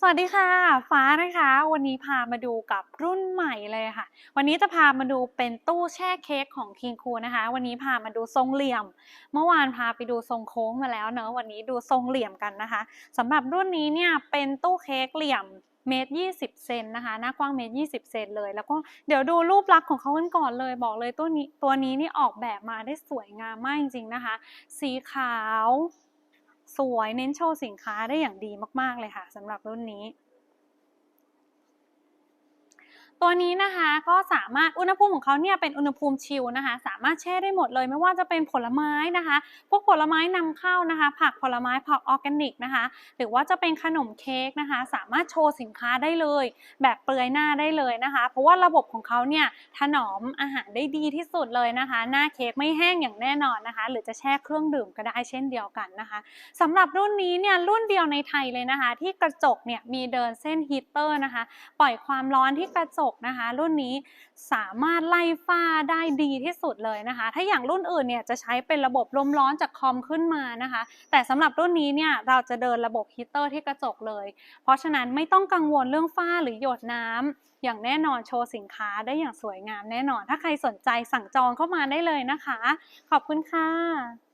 สวัสดีค่ะ ฟ้านะคะ วันนี้พามาดูกับรุ่นใหม่เลยค่ะ วันนี้จะพามาดูเป็นตู้แช่เค้กของ King Cool นะคะ วันนี้พามาดูทรงเหลี่ยม เมื่อวานพาไปดูทรงโค้งมาแล้วเนอะวันนี้ดูทรงเหลี่ยมกันนะคะสำหรับรุ่นนี้เนี่ยเป็นตู้เค้กเหลี่ยมเมตรยี่สิบเซนนะคะ หน้ากว้างเมตรยี่สิบเซนเลย แล้วก็เดี๋ยวดูรูปลักษณ์ของเขากันก่อนเลย บอกเลยตัวนี้ตัวนี้นี่ออกแบบมาได้สวยงามมากจริงๆนะคะ สีขาว สวยเน้นโชว์สินค้าได้อย่างดีมากๆเลยค่ะสำหรับรุ่นนี้ ตัวนี้นะคะก็สามารถอุณหภูมิของเขาเนี่ยเป็นอุณหภูมิชิลนะคะ สามารถแช่ได้หมดเลยไม่ว่าจะเป็นผลไม้นะคะ พวกผลไม้นำเข้านะคะ ผักผลไม้ผักออร์แกนิกนะคะ หรือว่าจะเป็นขนมเค้กนะคะ สามารถโชว์สินค้าได้เลย แบบเปลือยหน้าได้เลยนะคะ เพราะว่าระบบของเขาเนี่ยถนอมอาหารได้ดีที่สุดเลยนะคะ หน้าเค้กไม่แห้งอย่างแน่นอนนะคะ หรือจะแช่เครื่องดื่มก็ได้เช่นเดียวกันนะคะสำหรับรุ่นนี้เนี่ยรุ่นเดียวในไทยเลยนะคะ ที่กระจกเนี่ยมีเดินเส้นฮีเตอร์นะคะ ปล่อยความร้อนที่กระจกนะคะ รุ่นนี้สามารถไล่ฝ้าได้ดีที่สุดเลยนะคะ ถ้าอย่างรุ่นอื่นเนี่ยจะใช้เป็นระบบลมร้อนจากคอมขึ้นมานะคะ แต่สำหรับรุ่นนี้เนี่ยเราจะเดินระบบฮีเตอร์ที่กระจกเลย เพราะฉะนั้นไม่ต้องกังวลเรื่องฝ้าหรือหยดน้ำอย่างแน่นอนโชว์สินค้าได้อย่างสวยงามแน่นอน ถ้าใครสนใจสั่งจองเข้ามาได้เลยนะคะ ขอบคุณค่ะ